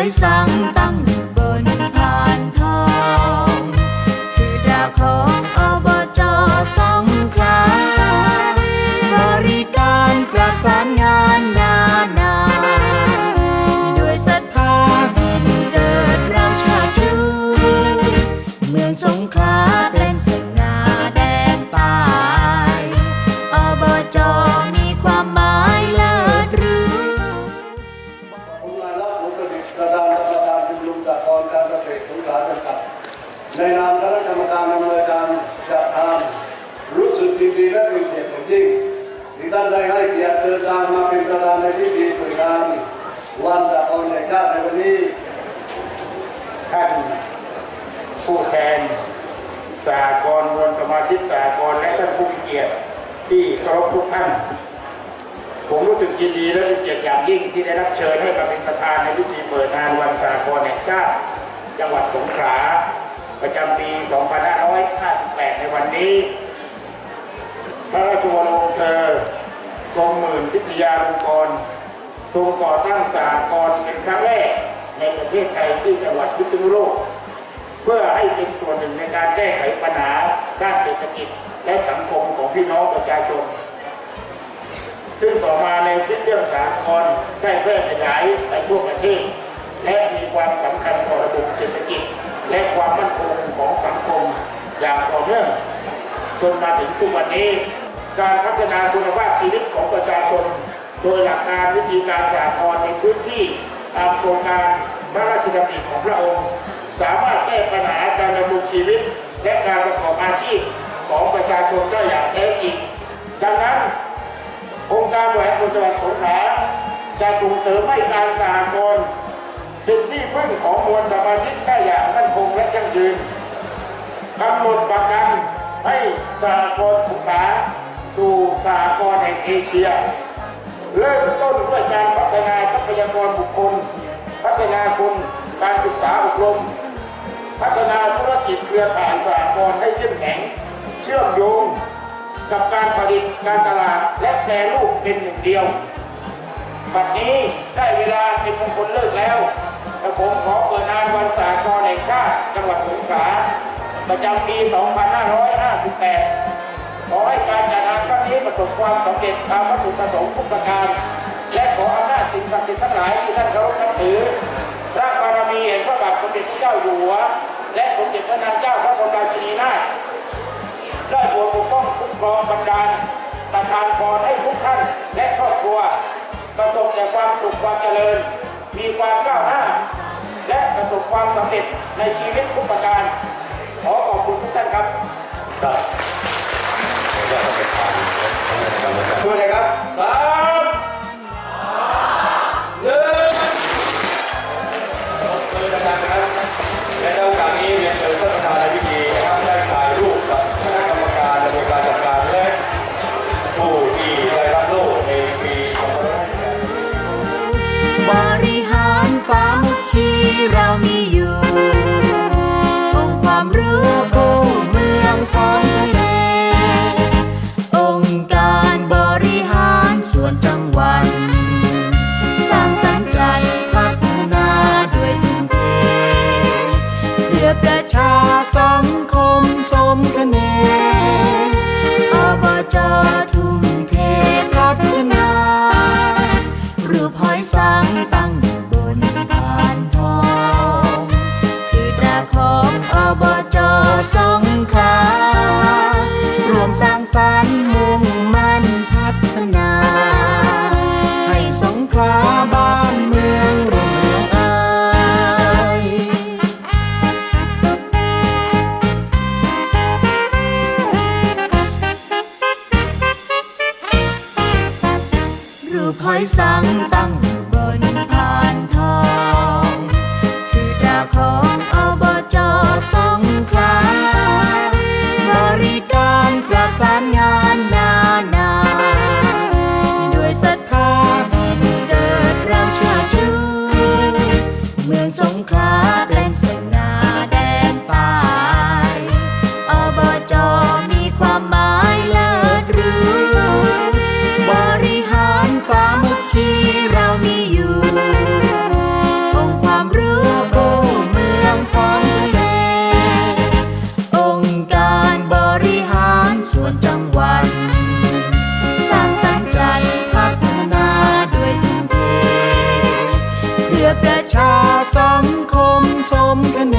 อยสังตั้ง ในนามคณะกรรมการอำนวยการจัดทำรู้สึกยินดีและเป็นเกียรติอย่างยิ่งที่ท่านได้ให้เกียรติเดินทางมาเป็นประธานในพิธีเปิดงานวันสหกรณแห่งชาติในวันนี้ท่านผู้แทนสากลมวลสมาชิกสากลและท่านผู้มีเกียรติที่เคารพทุกท่าน ผมรู้สึกยินดีและเป็นเกียรติอย่างยิ่งที่ได้รับเชิญให้มาเป็นประธานในพิธีเปิดงานวันสากลแห่งชาติจังหวัดสงขลา ประจำปี 2558 ในวันนี้ พระราชวงศ์วงศ์เธอ ทรงหมื่นพิทยาลงกรทรงก่อตั้งสากลเป็นครั้งแรกในประเทศไทยที่จังหวัดพิษณุโลก เพื่อให้เป็นส่วนหนึ่งในการแก้ไขปัญหาด้านเศรษฐกิจและสังคมของพี่น้องประชาชน ซึ่งต่อมาในคิดเรื่องสากลได้แพร่ขยายไปทั่วประเทศ และมีความสำคัญต่อระบบเศรษฐกิจ และความมั่นคงของสังคมอย่างต่อเนื่องจนมาถึงทุกวันนี้ การพัฒนาคุณภาพชีวิตของประชาชน โดยหลักการวิธีการสากลในพื้นที่ตามโครงการพระราชดำริของพระองค์ สามารถแก้ปัญหาการดำรงชีวิต และการประกอบอาชีพของประชาชนได้อย่างแท้จริงดังนั้นองค์การบริหารส่วนจังหวัดสงขลาจะส่งเสริมให้การสหกรณ์ เป็นที่พึ่งของมวลสมาชิกได้อย่างมั่นคงและยั่งยืนกำหนดประกันให้สหกรณสงขาสู่สหกรณแห่งเอเชีย เริ่มต้นด้วยการพัฒนาทรัพยากรบุคคล พัฒนาคุณการศึกษาอบรม พัฒนาธุรกิจเครือข่ายสหกรณให้เข้มแข็ง เชื่อมโยง กับการผลิตการตลาดและแปรรูปเป็นหนึ่งเดียว บัดนี้ได้เวลาเป็นมงคลเลิกแล้วและผมขอเปิดงานวันสากลแห่งชาติจังหวัดสงขลาประจำปี 2558 ขอให้การจัดงานครั้งนี้ประสบความสำเร็จตามวัตถุประสงค์ทุกประการ และขออำนาจสิ่งศักดิ์สิทธิ์ทั้งหลายที่ท่านเคารพนับถือพระบารมีแห่งพระบาทสมเด็จพระเจ้าอยู่หัว และสมเด็จพระนางเจ้าพระบรมราชินีนาถได้โปรดปกป้องคุ้มครองบันดาลประทานพรให้ทุกท่านและครอบครัว ประสบแต่ความสุขความเจริญ มีความก้าวหน้า และประสบความสำเร็จในชีวิตทุกประการ ขอขอบคุณทุกท่านครับช่วยเลยครับสา คคีเรามีอยู่ องค์ความรู้คู่เมืองสองทะเลองค์การบริหารส่วนจังหวัดสร้างสรรค์ใจพัฒนาด้วยทุ่มเทเพื่อประชาสังคมสมคะแนนอบจทุ่มเทพัฒนารูปหอยสังตั้ง สร้างสรมุ่งมั่นพัฒนา ให้สงขลาบ้านเมืองรุ่งเรืองเอ่ยรูปหอยสังตั้ง ชาสังคมสมคะเน